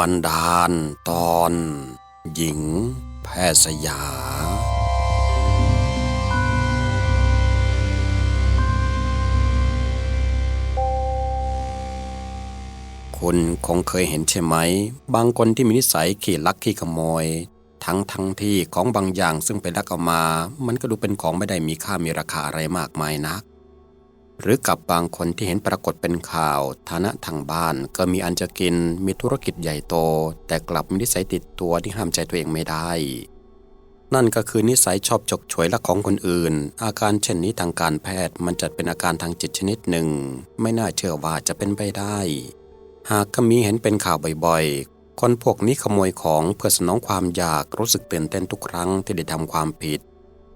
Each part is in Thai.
บันดาล ตอน หญิง แพทย์สยา คุณคงเคยเห็นใช่ไหม บางคนที่มีนิสัยขี้ลักขี้ขโมย ทั้งทั้งที่ของบางอย่างซึ่งไปลักเอามา มันก็ดูเป็นของไม่ได้มีค่ามีราคาอะไรมากมายนัก หรือกับบางคนที่เห็นปรากฏเป็นข่าว ฐานะทางบ้าน ก็มีอันจะกินมีธุรกิจใหญ่โต แต่กลับมีนิสัยติดตัวที่ห้ามใจตัวเองไม่ได้ นั่นก็คือนิสัยชอบจกฉวยลักของคนอื่น อาการเช่นนี้ทางการแพทย์มันจัดเป็นอาการทางจิตชนิดหนึ่ง ไม่น่าเชื่อว่าจะเป็นไปได้ หากก็มีเห็นเป็นข่าวบ่อยๆ คนพวกนี้ขโมยของเพื่อสนองความอยากรู้สึกตื่นเต้นทุกครั้งที่ได้ทำความผิด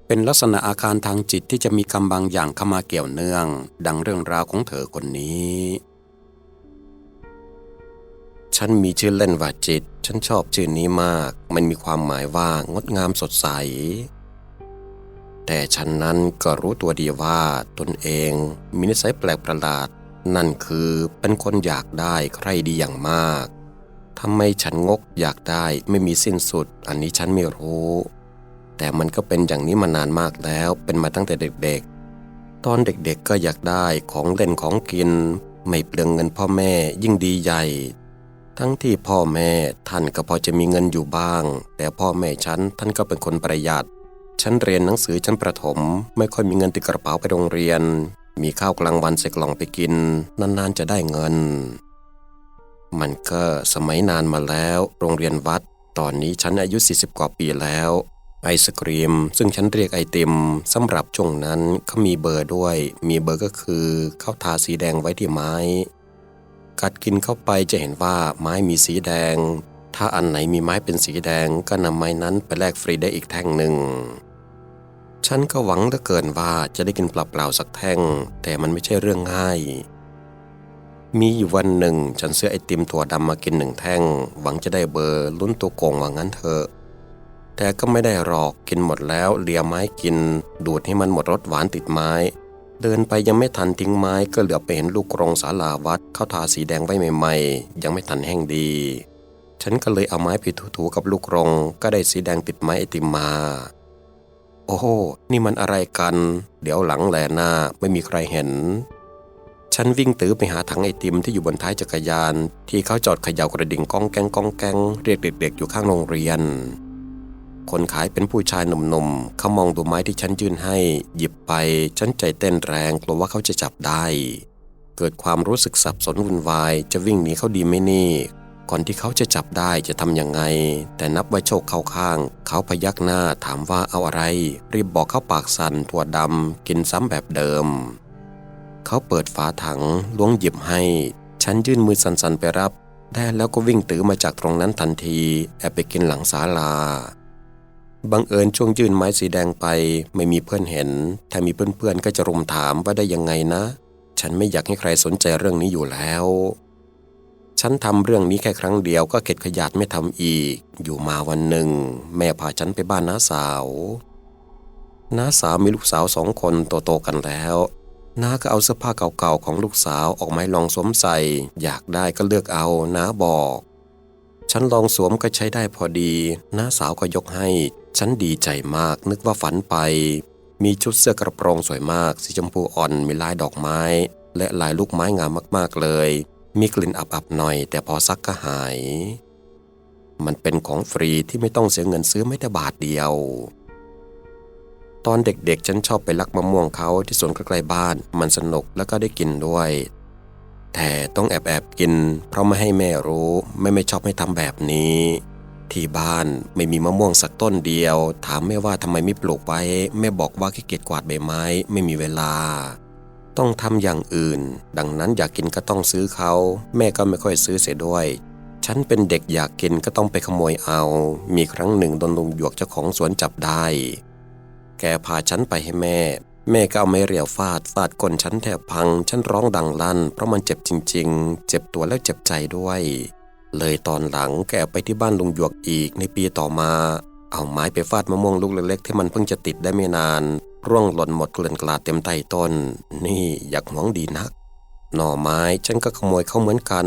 เป็นลักษณะอาการทางจิตที่จะมีกรรมบางอย่างเข้ามาเกี่ยวเนื่อง ดังเรื่องราวของเธอคนนี้ ฉันมีชื่อเล่นว่าจิต ฉันชอบชื่อนี้มาก มันมีความหมายว่างดงามสดใส แต่ฉันนั้นก็รู้ตัวดีว่าตนเองมีนิสัยแปลกประหลาด นั่นคือเป็นคนอยากได้ใครดีอย่างมากทำไมฉันงกอยากได้ไม่มีสิ้นสุด อันนี้ฉันไม่รู้ แต่มันก็เป็นอย่างนี้มานานมากแล้วเป็นมาตั้งแต่เด็กๆ ตอนเด็กๆก็อยากได้ของเล่นของกิน ไม่เปลืองเงินพ่อแม่ยิ่งดีใหญ่ ทั้งที่พ่อแม่ท่านก็พอจะมีเงินอยู่บ้าง แต่พ่อแม่ฉันท่านก็เป็นคนประหยัด ฉันเรียนหนังสือชั้นประถม ไม่ค่อยมีเงินติดกระเป๋าไปโรงเรียน มีข้าวกลางวันใส่กล่องไปกิน นานๆจะได้เงิน มันก็สมัยนานมาแล้ว โรงเรียนวัด ตอนนี้ฉันอายุ 40 กว่าปีแล้ว ไอศกรีม ซึ่งฉันเรียกไอติมสำหรับช่วงนั้นเขามีเบอร์ด้วย มีเบอร์ก็คือเขาทาสีแดงไว้ที่ไม้ กัดกินเข้าไปจะเห็นว่าไม้มีสีแดง ถ้าอันไหนมีไม้เป็นสีแดงก็นำไม้นั้นไปแลกฟรีได้อีกแท่งหนึ่งฉันก็หวังเหลือเกินว่าจะได้กินเปล่าๆสักแท่ง แต่มันไม่ใช่เรื่องง่าย มีอยู่วันหนึ่ง ฉันซื้อไอติมถั่วดำมากินหนึ่งแท่ง หวังจะได้เบอร์ลุ้นตัวโกงว่างั้นเถอะ แต่ก็ไม่ได้หรอกกินหมดแล้วเลียไม้กิน ดูดให้มันหมดรสหวานติดไม้ เดินไปยังไม่ทันทิ้งไม้ก็เหลือไปเห็นลูกกรงศาลาวัดเข้าทาสีแดงไว้ใหม่ๆ ยังไม่ทันแห้งดี ฉันก็เลยเอาไม้ไปถูๆกับลูกกรงก็ได้สีแดงติดไม้ไอติมมา โอ้โหนี่มันอะไรกัน เดี๋ยวหลังแลหน้าไม่มีใครเห็น ฉันวิ่งตื้อไปหาถังไอติมที่อยู่บนท้ายจักรยาน ที่เขาจอดเขย่ากระดิ่งก้องแกงก้องแกงเรียกเด็ก ๆ อยู่ข้างโรงเรียน คนขายเป็นผู้ชายหนุ่มๆ เขามองดูไม้ที่ฉันยื่นให้ หยิบไป ฉันใจเต้นแรงกลัวว่าเขาจะจับได้ เกิดความรู้สึกสับสนวุ่นวาย จะวิ่งหนีเขาดีไหมนี่ ก่อนที่เขาจะจับได้จะทำยังไง แต่นับว่าโชคเข้าข้าง เขาพยักหน้าถามว่าเอาอะไร รีบบอกเขาปากสั่นถั่วดำกินซ้ำแบบเดิม เขาเปิดฝาถังล้วงหยิบให้ ฉันยื่นมือสันๆไปรับได้แล้วก็วิ่งตื้อมาจากตรงนั้นทันที แอบไปกินหลังศาลา บังเอิญช่วงยื่นไม้สีแดงไปไม่มีเพื่อนเห็น ถ้ามีเพื่อนๆก็จะรุมถามว่าได้ยังไงนะ ฉันไม่อยากให้ใครสนใจเรื่องนี้อยู่แล้ว ฉันทำเรื่องนี้แค่ครั้งเดียวก็เข็ดขยาดไม่ทำอีก อยู่มาวันหนึ่ง แม่พาฉันไปบ้านน้าสาวน้าสาวมีลูกสาวสองคนโตๆกันแล้วน้าก็เอาเสื้อผ้าเก่าๆของลูกสาวออกมาให้ลองสวมใส่ อยากได้ก็เลือกเอาน้าบอก ฉันลองสวมก็ใช้ได้พอดีน้าสาวก็ยกให้ ฉันดีใจมากนึกว่าฝันไป มีชุดเสื้อกระโปรงสวยมาก สีชมพูอ่อนมีลายดอกไม้ และลายลูกไม้งามมากๆเลย มีกลิ่นอับๆหน่อย แต่พอซักก็หาย มันเป็นของฟรีที่ไม่ต้องเสียเงินซื้อไม่แต่บาทเดียว ตอนเด็กๆ ฉันชอบไปลักมะม่วงเขาที่สวนใกล้ๆบ้าน มันสนุกแล้วก็ได้กินด้วย แต่ต้องแอบแอบกิน เพราะไม่ให้แม่รู้ไม่ไม่ชอบให้ทำแบบนี้ ที่บ้านไม่มีมะม่วงสักต้นเดียว ถามแม่ว่าทำไมไม่ปลูกไว้แม่บอกว่าขี้เกียจกวาดใบไม้ไม่มีเวลา ต้องทำอย่างอื่น ดังนั้นอยากกินก็ต้องซื้อเขา แม่ก็ไม่ค่อยซื้อเสียด้วยฉันเป็นเด็กอยากกินก็ต้องไปขโมยเอา มีครั้งหนึ่งโดนลุงหยวกเจ้าของสวนจับได้ แกพาฉันไปให้แม่ แม่ก็เอาไม้เรียวฟาดฟาดก้นฉันแทบพัง ฉันร้องดังลั่น เพราะมันเจ็บจริง ๆ เจ็บตัวแล้วเจ็บใจด้วย เลยตอนหลังแกไปที่บ้านลุงหยวกอีกในปีต่อมา เอาไม้ไปฟาดมะม่วงลูกเล็กๆที่มันเพิ่งจะติดได้ไม่นาน ร่วงหล่นหมดเกลื่อนกลาดเต็มใต้ต้น นี่อยากหวงดีนัก หน่อไม้ฉันก็ขโมยเข้าเหมือนกัน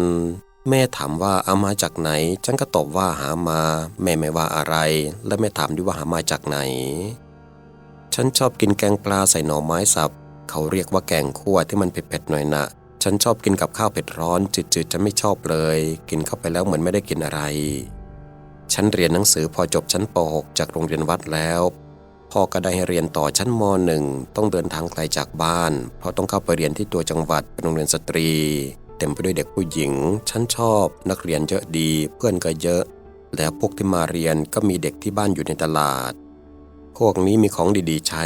แม่ถามว่าเอามาจากไหน ฉันก็ตอบว่าหามา แม่ไม่ว่าอะไร และแม่ถามด้วยว่าหามาจากไหน ฉันชอบกินแกงปลาใส่หน่อไม้สับ เขาเรียกว่าแกงคั่วที่มันเผ็ดๆหน่อยนะฉันชอบกินกับข้าวเผ็ดร้อนจืดๆจะไม่ชอบเลย กินเข้าไปแล้วเหมือนไม่ได้กินอะไร ฉันเรียนหนังสือพอจบชั้นป .6 จากโรงเรียนวัดแล้วพ่อก็ได้ให้เรียนต่อชั้นม .1 ต้องเดินทางไกลจากบ้าน เพราะต้องเข้าไปเรียนที่ตัวจังหวัดเป็นโรงเรียนสตรี เต็มไปด้วยเด็กผู้หญิง ฉันชอบ นักเรียนเยอะดี เพื่อนก็เยอะ แล้วพวกที่มาเรียนก็มีเด็กที่บ้านอยู่ในตลาด พวกนี้มีของดีๆ ใช้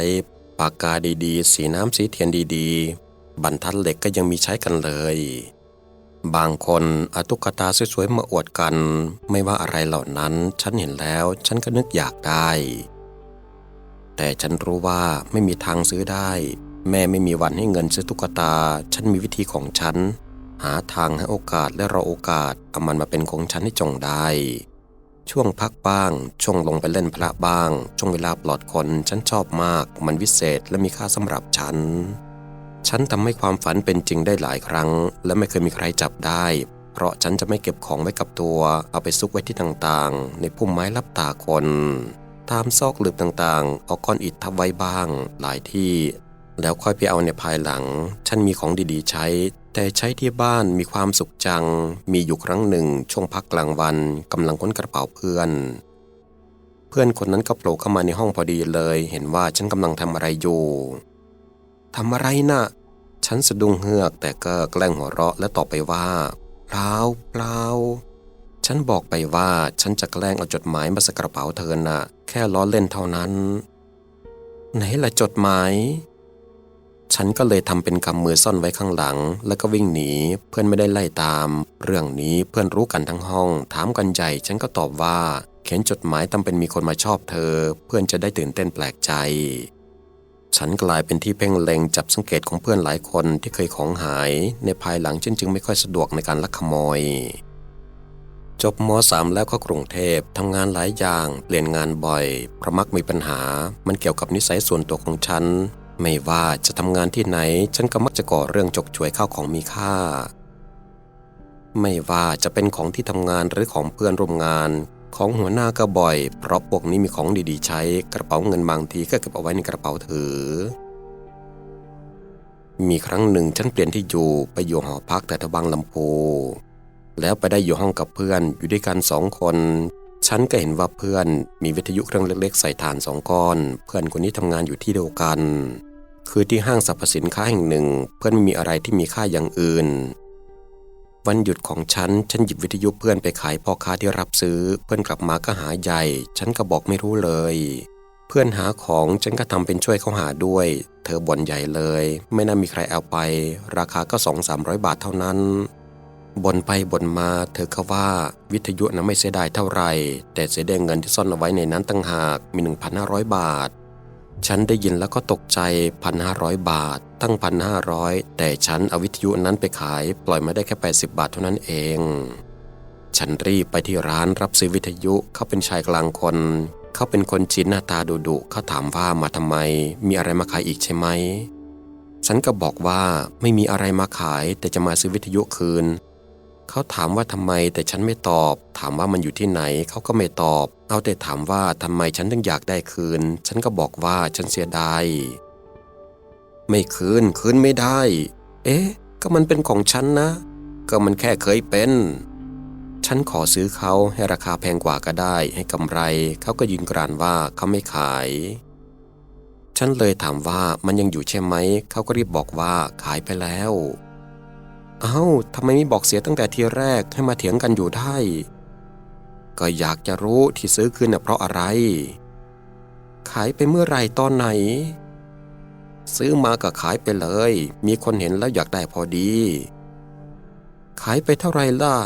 ปากกาดีๆ สีน้ำสีเทียนดีๆ บรรทัดเหล็กก็ยังมีใช้กันเลย บางคนเอาตุ๊กตาสวยๆมาอวดกัน ไม่ว่าอะไรเหล่านั้น ฉันเห็นแล้ว ฉันก็นึกอยากได้ แต่ฉันรู้ว่าไม่มีทางซื้อได้ แม่ไม่มีวันให้เงินซื้อตุ๊กตา ฉันมีวิธีของฉัน หาทางให้โอกาสและรอโอกาสเอามันมาเป็นของฉันให้จงได้ ช่วงพักบ้าง ช่วงลงไปเล่นพระบ้าง ช่วงเวลาปลอดคนฉันชอบมาก มันวิเศษและมีค่าสำหรับฉัน ฉันทำให้ความฝันเป็นจริงได้หลายครั้ง และไม่เคยมีใครจับได้ เพราะฉันจะไม่เก็บของไว้กับตัว เอาไปซุกไว้ที่ต่างๆ ในพุ่มไม้ลับตาคน ตามซอกหลืบต่างๆ เอาก้อนอิฐทับไว้บ้าง หลายที่ แล้วค่อยไปเอาในภายหลัง ฉันมีของดีๆ ใช้ แต่ใช้ที่บ้านมีความสุขจัง มีอยู่ครั้งหนึ่งช่วงพักกลางวันกำลังค้นกระเป๋าเพื่อน เพื่อนคนนั้นก็โผล่เข้ามาในห้องพอดีเลย เห็นว่าฉันกำลังทำอะไรอยู่ทำอะไรนะ่ะ ฉันสะดุ้งเฮือกแต่ก็แกล้งหัวเราะและตอบไปว่าเปล่าเปล่าฉันบอกไปว่าฉันจะแกล้งเอาจดหมายมาใส่กระเป๋าเธอน่ะ แค่ล้อเล่นเท่านั้น ไหนล่ะจดหมาย ฉันก็เลยทำเป็นกำมือซ่อนไว้ข้างหลัง แล้วก็วิ่งหนี เพื่อนไม่ได้ไล่ตาม เรื่องนี้เพื่อนรู้กันทั้งห้อง ถามกันใหญ่ฉันก็ตอบว่า เขียนจดหมายทำเป็นมีคนมาชอบเธอ เพื่อนจะได้ตื่นเต้นแปลกใจ ฉันกลายเป็นที่เพ่งเล็งจับสังเกตของเพื่อนหลายคนที่เคยของหาย ในภายหลังฉันจึงไม่ค่อยสะดวกในการลักขโมยจบม .3 แล้วก็กรุงเทพทำงานหลายอย่าง เปลี่ยนงานบ่อยเพราะมักมีปัญหา มันเกี่ยวกับนิสัยส่วนตัวของฉัน ไม่ว่าจะทำงานที่ไหน ฉันก็มักจะก่อเรื่องจกฉวยข้าวของมีค่า ไม่ว่าจะเป็นของที่ทำงานหรือของเพื่อนร่วมงาน ของหัวหน้าก็บ่อย เพราะพวกนี้มีของดีๆ ใช้กระเป๋าเงินบางทีก็เก็บเอาไว้ในกระเป๋าถือ มีครั้งหนึ่งฉันเปลี่ยนที่อยู่ไปอยู่หอพักแต่ทบางลำพูแล้วไปได้อยู่ห้องกับเพื่อนอยู่ด้วยกันสองคนฉันก็เห็นว่าเพื่อนมีวิทยุเครื่องเล็กๆ ใส่ถ่านสองก้อน เพื่อนคนนี้ทำงานอยู่ที่เดียวกัน คือที่ห้างสรรพสินค้าแห่งหนึ่ง เพื่อนไม่มีอะไรที่มีค่าอย่างอื่น วันหยุดของฉัน ฉันหยิบวิทยุเพื่อนไปขายพ่อค้าที่รับซื้อ เพื่อนกลับมาก็หาใหญ่ ฉันก็บอกไม่รู้เลย เพื่อนหาของฉันก็ทำเป็นช่วยเขาหาด้วย เธอบ่นใหญ่เลย ไม่น่ามีใครเอาไป ราคาก็สองสามร้อยบาทเท่านั้นบ่นไปบ่นมาเธอก็ว่าวิทยุนะไม่เสียดายเท่าไหร่ แต่เสียดายเงินที่ซ่อนเอาไว้ในนั้นตั้งหากมี 1,500 บาท ฉันได้ยินแล้วก็ตกใจ 1,500 บาท ตั้ง 1,500 แต่ฉันเอาวิทยุนั้นไปขาย ปล่อยมาได้แค่ 80 บาทเท่านั้นเอง ฉันรีบไปที่ร้านรับซื้อวิทยุ เขาเป็นชายกลางคน เขาเป็นคนจีนหน้าตาดุดุเขาถามว่ามาทำไม มีอะไรมาขายอีกใช่ไหม ฉันก็บอกว่าไม่มีอะไรมาขายแต่จะมาซื้อวิทยุคืน เขาถามว่าทำไมแต่ฉันไม่ตอบ ถามว่ามันอยู่ที่ไหนเขาก็ไม่ตอบ เอาแต่ถามว่าทำไมฉันถึงอยากได้คืน ฉันก็บอกว่าฉันเสียดายไม่คืนคืนไม่ได้ เอ๊ะ ก็มันเป็นของฉันนะ ก็มันแค่เคยเป็น ฉันขอซื้อเขาให้ราคาแพงกว่าก็ได้ ให้กำไรเขาก็ยืนกรานว่าเขาไม่ขาย ฉันเลยถามว่ามันยังอยู่ใช่ไหมเขาก็รีบบอกว่าขายไปแล้ว เอ้าทำไมไม่บอกเสียตั้งแต่ทีแรกให้มาเถียงกันอยู่ได้ ก็อยากจะรู้ที่ซื้อคืนน่ะเพราะอะไร ขายไปเมื่อไรตอนไหน ซื้อมาก็ขายไปเลย มีคนเห็นแล้วอยากได้พอดี ขายไปเท่าไหรล่ะ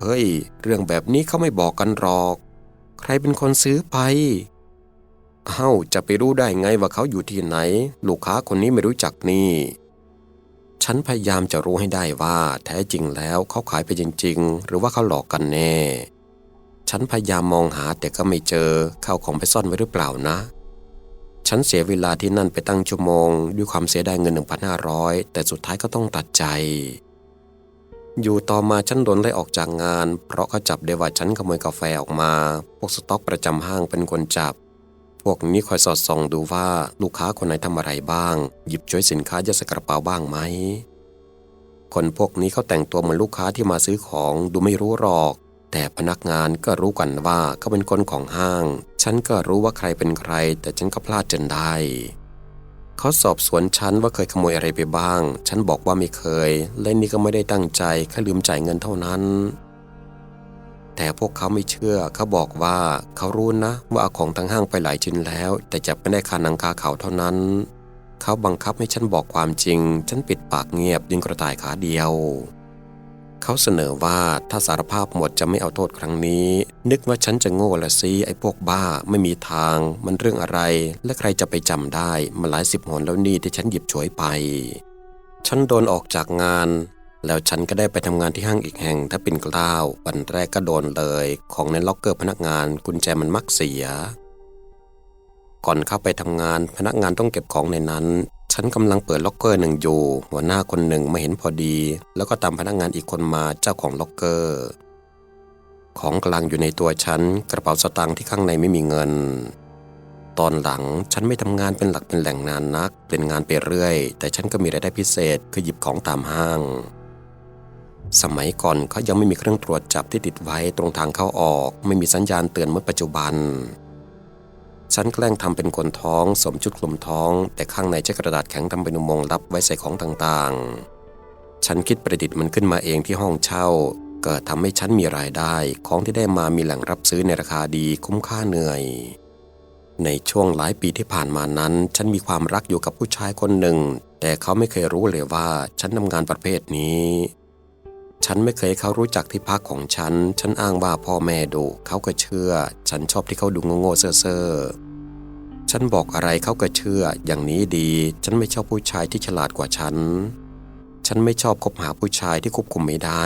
เฮ้ย เรื่องแบบนี้เขาไม่บอกกันหรอก ใครเป็นคนซื้อไปเอ้าจะไปรู้ได้ไงว่าเขาอยู่ที่ไหน ลูกค้าคนนี้ไม่รู้จักนี่ ฉันพยายามจะรู้ให้ได้ว่าแท้จริงแล้วเขาขายไปจริง ๆ หรือว่าเขาหลอกกันแน่ ฉันพยายามมองหาแต่ก็ไม่เจอเข้าของไปซ่อนไว้หรือเปล่านะ ฉันเสียเวลาที่นั่นไปตั้งชั่วโมง ด้วยความเสียดายเงิน 1,500 แต่สุดท้ายก็ต้องตัดใจ อยู่ต่อมาฉันโดนไล่ออกจากงาน เพราะเขาจับได้ว่าฉันขโมยกาแฟออกมา พวกสต็อกประจำห้างเป็นคนจับ พวกนี้คอยสอดส่องดูว่าลูกค้าคนไหนทำอะไรบ้าง หยิบช่วยสินค้ายัดใส่กระเป๋าบ้างไหม คนพวกนี้เขาแต่งตัวเหมือนลูกค้าที่มาซื้อของดูไม่รู้หรอก แต่พนักงานก็รู้กันว่าเขาเป็นคนของห้าง ฉันก็รู้ว่าใครเป็นใคร แต่ฉันก็พลาดจนได้เขาสอบสวนฉันว่าเคยขโมยอะไรไปบ้าง ฉันบอกว่าไม่เคย และนี่ก็ไม่ได้ตั้งใจแค่ลืมจ่ายเงินเท่านั้น แต่พวกเขาไม่เชื่อเขาบอกว่าเขารู้นะว่าเอาของทั้งห้างไปหลายชิ้นแล้ว แต่จับไม่ได้คาหนังคาเขาเท่านั้น เขาบังคับให้ฉันบอกความจริง ฉันปิดปากเงียบยิงกระต่ายขาเดียว เขาเสนอว่าถ้าสารภาพหมดจะไม่เอาโทษครั้งนี้ นึกว่าฉันจะโง่ละสิไอ้พวกบ้าไม่มีทาง มันเรื่องอะไร และใครจะไปจำได้มาหลายสิบหนแล้วนี่ที่ฉันหยิบฉวยไปฉันโดนออกจากงาน แล้วฉันก็ได้ไปทำงานที่ห้างอีกแห่งถ้าปิ่นเกล้าวันแรกก็โดนเลย ของในล็อกเกอร์พนักงานกุญแจมันมักเสีย ก่อนเข้าไปทำงานพนักงานต้องเก็บของในนั้น ฉันกำลังเปิดล็อกเกอร์หนึ่งอยู่ หัวหน้าคนหนึ่งมาเห็นพอดี แล้วก็ตามพนักงานอีกคนมาเจ้าของล็อกเกอร์ ของกลางอยู่ในตัวฉันกระเป๋าสตางค์ที่ข้างในไม่มีเงินตอนหลังฉันไม่ทำงานเป็นหลักเป็นแหล่งนานนัก เป็นงานไปเรื่อย แต่ฉันก็มีรายได้พิเศษคือหยิบของตามห้าง สมัยก่อนเขายังไม่มีเครื่องตรวจจับที่ติดไว้ตรงทางเข้าออก ไม่มีสัญญาณเตือนเมื่อปัจจุบัน ฉันแกล้งทำเป็นคนท้องสวมชุดคลุมท้อง แต่ข้างในใช้กระดาษแข็งทำเป็นอุโมงค์ลับไว้ใส่ของต่างๆ ฉันคิดประดิษฐ์มันขึ้นมาเองที่ห้องเช่า เกิดทำให้ฉันมีรายได้ ของที่ได้มามีแหล่งรับซื้อในราคาดีคุ้มค่าเหนื่อย ในช่วงหลายปีที่ผ่านมานั้น ฉันมีความรักอยู่กับผู้ชายคนหนึ่ง แต่เขาไม่เคยรู้เลยว่า ฉันทำงานประเภทนี้ ฉันไม่เคยให้เขารู้จักที่พักของฉัน ฉันอ้างว่าพ่อแม่ดุเขาก็เชื่อ ฉันชอบที่เขาดูโง่ๆเซ่อๆฉันบอกอะไรเขาก็เชื่อ อย่างนี้ดี ฉันไม่ชอบผู้ชายที่ฉลาดกว่าฉัน ฉันไม่ชอบคบหาผู้ชายที่ควบคุมไม่ได้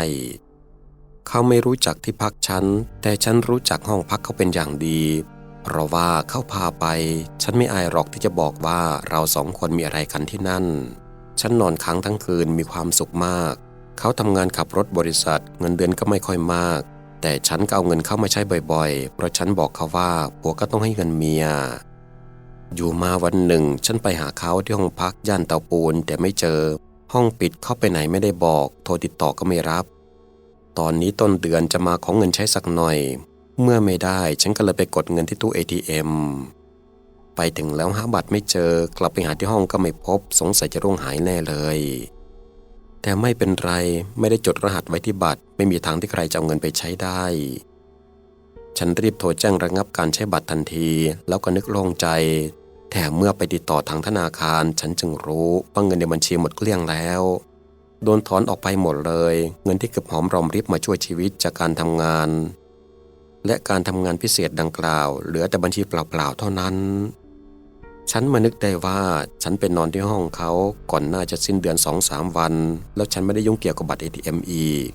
เขาไม่รู้จักที่พักฉัน แต่ฉันรู้จักห้องพักเขาเป็นอย่างดี เพราะว่าเขาพาไป ฉันไม่อายหรอกที่จะบอกว่าเราสองคนมีอะไรกันที่นั่น ฉันนอนค้างทั้งคืนมีความสุขมาก เขาทำงานขับรถบริษัท เงินเดือนก็ไม่ค่อยมาก แต่ฉันก็เอาเงินเข้ามาใช้บ่อยๆ เพราะฉันบอกเขาว่าผัวก็ต้องให้เงินเมีย อยู่มาวันหนึ่ง ฉันไปหาเขาที่ห้องพักย่านเตาปูนแต่ไม่เจอ ห้องปิดเข้าไปไหนไม่ได้บอก โทรติดต่อก็ไม่รับ ตอนนี้ต้นเดือนจะมาของเงินใช้สักหน่อย เมื่อไม่ได้ฉันก็เลยไปกดเงินที่ตู้ ATM ไปถึงแล้วหาบัตรไม่เจอกลับไปหาที่ห้องก็ไม่พบ สงสัยจะร่วงหายแน่เลย แต่ไม่เป็นไรไม่ได้จดรหัสไว้ที่บัตร ไม่มีทางที่ใครจะเอาเงินไปใช้ได้ ฉันรีบโทรแจ้งระงับการใช้บัตรทันที แล้วก็นึกโล่งใจแต่เมื่อไปติดต่อทางธนาคาร ฉันจึงรู้ว่าเงินในบัญชีหมดเกลี้ยงแล้ว โดนถอนออกไปหมดเลย เงินที่เก็บหอมรอมริบมาช่วยชีวิตจากการทำงาน และการทำงานพิเศษดังกล่าว เหลือแต่บัญชีเปล่าๆเท่านั้น ฉันมานึกได้ว่าฉันเป็นนอนที่ห้องเขาก่อนหน้าจะสิ้นเดือนสองสามวัน แล้วฉันไม่ได้ยุ่งเกี่ยวกับบัตร ATM อีก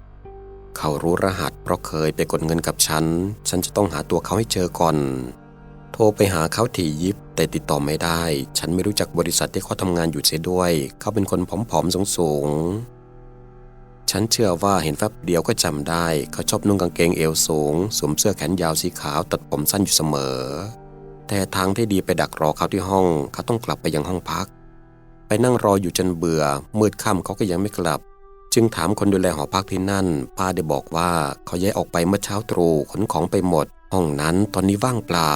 เขารู้รหัสเพราะเคยไปกดเงินกับฉัน ฉันจะต้องหาตัวเขาให้เจอก่อน โทรไปหาเขาถี่ยิบ แต่ติดต่อไม่ได้ ฉันไม่รู้จักบริษัทที่เขาทำงานอยู่เสียด้วย เขาเป็นคนผอมๆสูงๆ ฉันเชื่อว่าเห็นแฟบเดียวก็จำได้ เขาชอบนุ่งกางเกงเอวสูงสวมเสื้อแขนยาวสีขาวตัดผมสั้นอยู่เสมอ แต่ทางที่ดีไปดักรอเขาที่ห้อง เขาต้องกลับไปยังห้องพัก ไปนั่งรออยู่จนเบื่อ มืดค่ำเขาก็ยังไม่กลับ จึงถามคนดูแลหอพักที่นั่น ป้าได้บอกว่าเขาย้ายออกไปเมื่อเช้าตรู่ขนของไปหมด ห้องนั้นตอนนี้ว่างเปล่า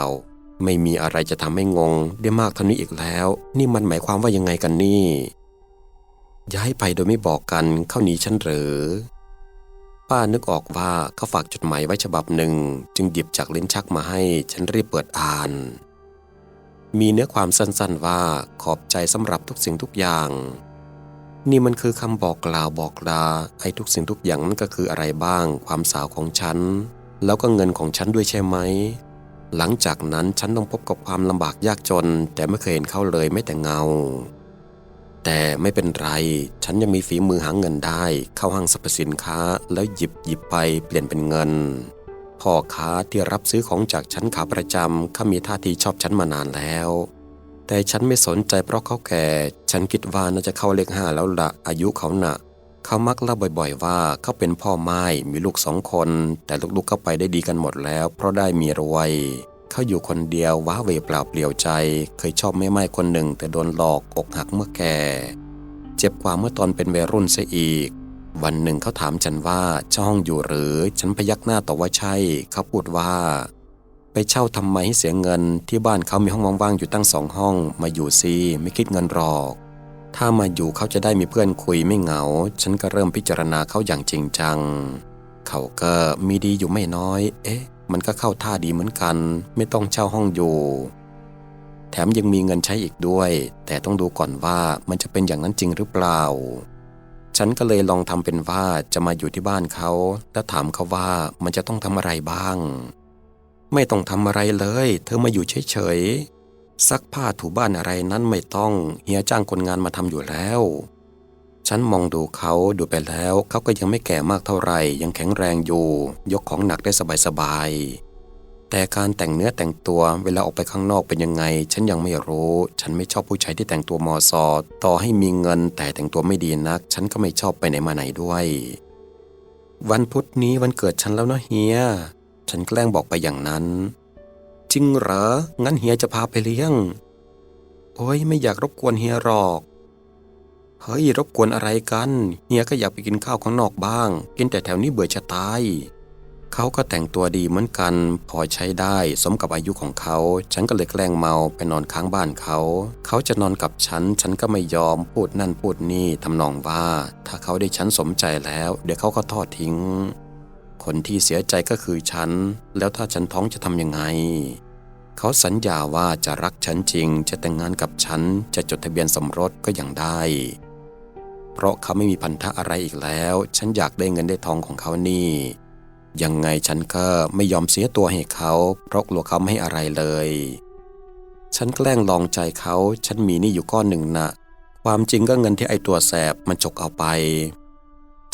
ไม่มีอะไรจะทำให้งง ได้มากเท่านี้อีกแล้ว นี่มันหมายความว่ายังไงกันนี่ ย้ายไปโดยไม่บอกกันเข้าหนีฉันหรือป้านึกออกว่าเขาฝากจดหมายไว้ฉบับหนึ่ง จึงหยิบจากลิ้นชักมาให้ฉันรีบเปิดอ่าน มีเนื้อความสั้นๆว่าขอบใจสำหรับทุกสิ่งทุกอย่าง นี่มันคือคำบอกกล่าวบอกลาไอ้ทุกสิ่งทุกอย่างนั่นก็คืออะไรบ้าง ความสาวของฉัน แล้วก็เงินของฉันด้วยใช่ไหม หลังจากนั้นฉันต้องพบกับความลำบากยากจน แต่ไม่เคยเห็นเขาเลยไม่แต่เงา แต่ไม่เป็นไร ฉันยังมีฝีมือหาเงินได้ เข้าห้างสรรพสินค้าแล้วหยิบหยิบไปเปลี่ยนเป็นเงิน พ่อค้าที่รับซื้อของจากฉันขาประจำเขามีท่าทีชอบฉันมานานแล้ว แต่ฉันไม่สนใจเพราะเขาแก่ ฉันคิดว่าน่าจะเข้าเลขห้าแล้วละอายุเขาหนะเขามักเล่าบ่อยๆ ว่าเขาเป็นพ่อไม้มีลูกสองคน แต่ลูกๆเขาไปได้ดีกันหมดแล้ว เพราะได้มีรวยเขาอยู่คนเดียวว้าเวเปล่าเปลี่ยวใจ เคยชอบแม่ไม้คนหนึ่งแต่โดนหลอกอกหักเมื่อแก่ เจ็บกว่าเมื่อตอนเป็นวัยรุ่นซะอีก วันหนึ่งเขาถามฉันว่าเช่าห้องอยู่หรือฉันพยักหน้าตอบว่าใช่ เขาพูดว่า ไปเช่าทำไมให้เสียเงินที่บ้านเขามีห้องว่างๆอยู่ตั้งสองห้อง มาอยู่ซิไม่คิดเงินหรอก ถ้ามาอยู่เขาจะได้มีเพื่อนคุยไม่เหงา ฉันก็เริ่มพิจารณาเขาอย่างจริงจัง เขาก็มีดีอยู่ไม่น้อย เอ๊ะ มันก็เข้าท่าดีเหมือนกัน ไม่ต้องเช่าห้องอยู่แถมยังมีเงินใช้อีกด้วย แต่ต้องดูก่อนว่ามันจะเป็นอย่างนั้นจริงหรือเปล่า ฉันก็เลยลองทำเป็นว่าจะมาอยู่ที่บ้านเขา แล้วถามเขาว่ามันจะต้องทำอะไรบ้าง ไม่ต้องทำอะไรเลย เธอมาอยู่เฉยๆซักผ้าถูบ้านอะไรนั้นไม่ต้องเฮียจ้างคนงานมาทำอยู่แล้ว ฉันมองดูเขาดูไปแล้วเขาก็ยังไม่แก่มากเท่าไหร่ยังแข็งแรงอยู่ ยกของหนักได้สบายๆ แต่การแต่งเนื้อแต่งตัวเวลาออกไปข้างนอกเป็นยังไง ฉันยังไม่รู้ ฉันไม่ชอบผู้ชายที่แต่งตัวมอซอต่อให้มีเงินแต่แต่งตัวไม่ดีนัก ฉันก็ไม่ชอบไปไหนมาไหนด้วย วันพุธนี้วันเกิดฉันแล้วนะเฮีย ฉันแกล้งบอกไปอย่างนั้น จริงเหรอ งั้นเฮียจะพาไปเลี้ยง โอ้ยไม่อยากรบกวนเฮียหรอก เฮ้ยรบกวนอะไรกัน เฮียก็อยากไปกินข้าวข้างนอกบ้าง กินแต่แถวนี้เบื่อจะตาย เขาก็แต่งตัวดีเหมือนกัน พอใช้ได้สมกับอายุของเขา ฉันก็เลยแกล้งเมาไปนอนค้างบ้านเขา เขาจะนอนกับฉัน ฉันก็ไม่ยอมพูดนั่นพูดนี่ทำนองว่า ถ้าเขาได้ฉันสมใจแล้ว เดี๋ยวเขาก็ทอดทิ้ง คนที่เสียใจก็คือฉัน แล้วถ้าฉันท้องจะทำยังไงเขาสัญญาว่าจะรักฉันจริง จะแต่งงานกับฉัน จะจดทะเบียนสมรสก็ยังได้ เพราะเขาไม่มีพันธะอะไรอีกแล้ว ฉันอยากได้เงินได้ทองของเขานี่ ยังไงฉันก็ไม่ยอมเสียตัวให้เขา เพราะกลัวเขาไม่ให้อะไรเลย ฉันแกล้งลองใจเขา ฉันมีนี่อยู่ก้อนหนึ่งนะความจริงก็เงินที่ไอตัวแสบมันจกเอาไป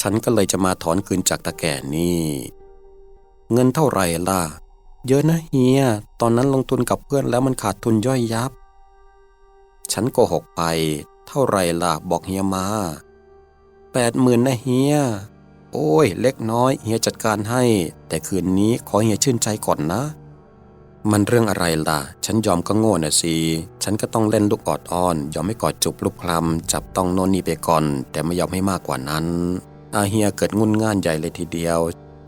ฉันก็เลยจะมาถอนคืนจากตาแก่นี่ เงินเท่าไหร่ล่ะ เยอะนะเฮีย ตอนนั้นลงทุนกับเพื่อนแล้วมันขาดทุนย่อยยับ ฉันโกหกไป เท่าไหร่ล่ะบอกเฮียมาแปดหมื่นนะเฮีย โอ้ย เล็กน้อยเฮียจัดการให้ แต่คืนนี้ขอเฮียชื่นใจก่อนนะ มันเรื่องอะไรล่ะ ฉันยอมก็โง่น่ะสิ ฉันก็ต้องเล่นลูกออดอ้อน ยอมให้กอดจุบลูกคลำจับต้องโน่นนี่ไปก่อน แต่ไม่ยอมให้มากกว่านั้น อาเฮียเกิดงุนง่านใหญ่เลยทีเดียว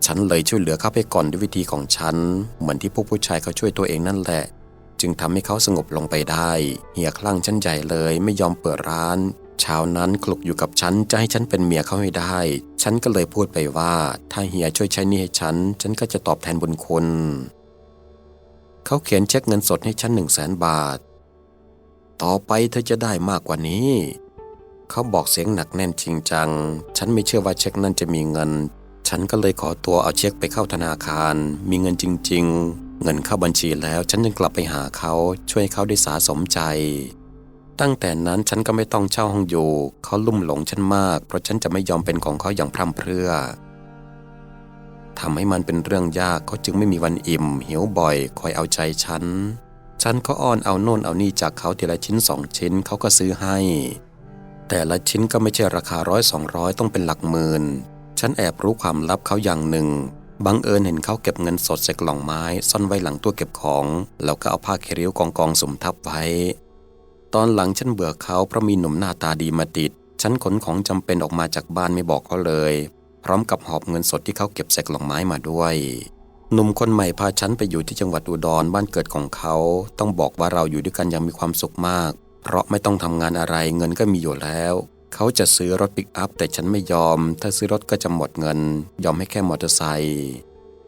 ฉันเลยช่วยเหลือเขาไปก่อนด้วยวิธีของฉัน เหมือนที่พวกผู้ชายเขาช่วยตัวเองนั่นแหละจึงทำให้เขาสงบลงไปได้เฮียคลั่งฉันใหญ่เลยไม่ยอมเปิดร้าน เช้านั้นคลุกอยู่กับฉันจะให้ฉันเป็นเมียเขาให้ได้ ฉันก็เลยพูดไปว่า ถ้าเฮียช่วยใช้หนี่ให้ฉัน ฉันก็จะตอบแทนบุญคุณ เขาเขียนเช็คเงินสดให้ฉันหนึ่งแสนบาท ต่อไปเธอจะได้มากกว่านี้ เขาบอกเสียงหนักแน่นจริงจัง ฉันไม่เชื่อว่าเช็คนั้นจะมีเงิน ฉันก็เลยขอตัวเอาเช็คไปเข้าธนาคาร มีเงินจริง ๆ เงินเข้าบัญชีแล้วฉันจึงกลับไปหาเขาช่วยเขาได้สาสมใจ ตั้งแต่นั้นฉันก็ไม่ต้องเช่าห้องอยู่เขาลุ่มหลงฉันมาก เพราะฉันจะไม่ยอมเป็นของเขาอย่างพร่ำเพรื่อทำให้มันเป็นเรื่องยากเขาจึงไม่มีวันอิ่มหิวบ่อยคอยเอาใจฉัน ฉันก็อ้อนเอาโน่นเอานี่จากเขาทีละชิ้นสองชิ้นเขาก็ซื้อให้ แต่ละชิ้นก็ไม่ใช่ราคาร้อยสองร้อยต้องเป็นหลักหมื่น ฉันแอบรู้ความลับเขาอย่างหนึ่งบังเอิญเห็นเขาเก็บเงินสดใส่กล่องไม้ ซ่อนไว้หลังตู้เก็บของ แล้วก็เอาผ้าเคริ้วกองกองๆสมทับไว้ ตอนหลังฉันเบื่อเขาเพราะมีหนุ่มหน้าตาดีมาติด ฉันขนของจำเป็นออกมาจากบ้านไม่บอกเขาเลย พร้อมกับหอบเงินสดที่เขาเก็บใส่กล่องไม้มาด้วย หนุ่มคนใหม่พาฉันไปอยู่ที่จังหวัดอุดรบ้านเกิดของเขา ต้องบอกว่าเราอยู่ด้วยกันอย่างมีความสุขมาก เพราะไม่ต้องทำงานอะไรเงินก็มีอยู่แล้ว เขาจะซื้อรถปิกอัพแต่ฉันไม่ยอม ถ้าซื้อรถก็จะหมดเงิน ยอมให้แค่มอเตอร์ไซค์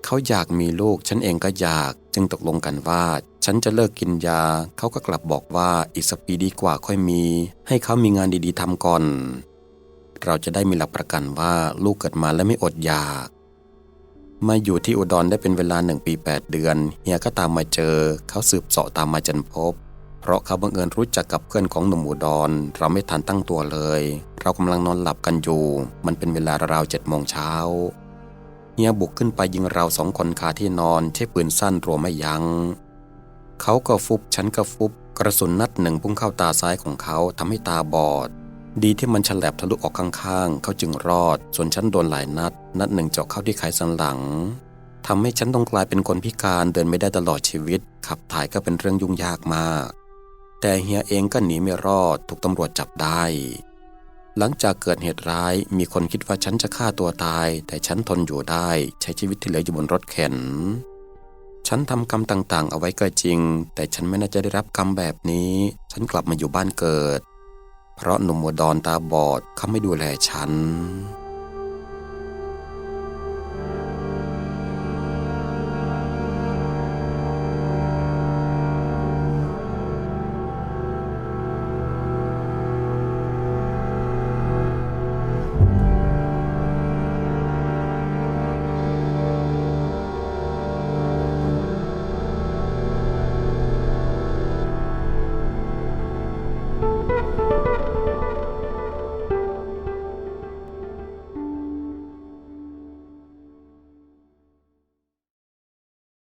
เขาอยากมีลูกฉันเองก็อยาก จึงตกลงกันว่า ฉันจะเลิกกินยา เขาก็กลับบอกว่าอีกสักปีดีกว่าค่อยมี ให้เขามีงานดีๆทำก่อน เราจะได้มีหลักประกันว่าลูกเกิดมาและไม่อดอยาก มาอยู่ที่อุดรได้เป็นเวลาหนึ่งปี 8 เดือน เฮียก็ตามมาเจอ เขาสืบเสาะตามมาจนพบ เพราะเขาบังเอิญรู้จักกับเพื่อนของหนุ่มอุดร เราไม่ทันตั้งตัวเลย เรากำลังนอนหลับกันอยู่ มันเป็นเวลาราวๆเจ็ดโมงเช้า เฮียบุกขึ้นไปยิงเราสองคนคาที่นอนใช้ปืนสั้นรัวไม่ยัง้งเขาก็ฟุบฉันก็ฟุบกระสุนนัดหนึ่งพุ่งเข้าตาซ้ายของเขาทำให้ตาบอด ดีที่มันฉลับทะลุออกข้างๆ เขาจึงรอด ส่วนฉันโดนหลายนัด นัดหนึ่งเจาะเข้าที่ไขสันหลังทำให้ฉันต้องกลายเป็นคนพิการเดินไม่ได้ตลอดชีวิต ขับถ่ายก็เป็นเรื่องยุ่งยากมาก แต่เฮียเองก็หนีไม่รอดถูกตำรวจจับได้ หลังจากเกิดเหตุร้าย มีคนคิดว่าฉันจะฆ่าตัวตาย แต่ฉันทนอยู่ได้ ใช้ชีวิตที่เหลืออยู่บนรถเข็น ฉันทำกรรมต่างๆ เอาไว้ก็จริง แต่ฉันไม่น่าจะได้รับกรรมแบบนี้ ฉันกลับมาอยู่บ้านเกิด เพราะหนุ่มอุดอนตาบอดเขาไม่ดูแลฉัน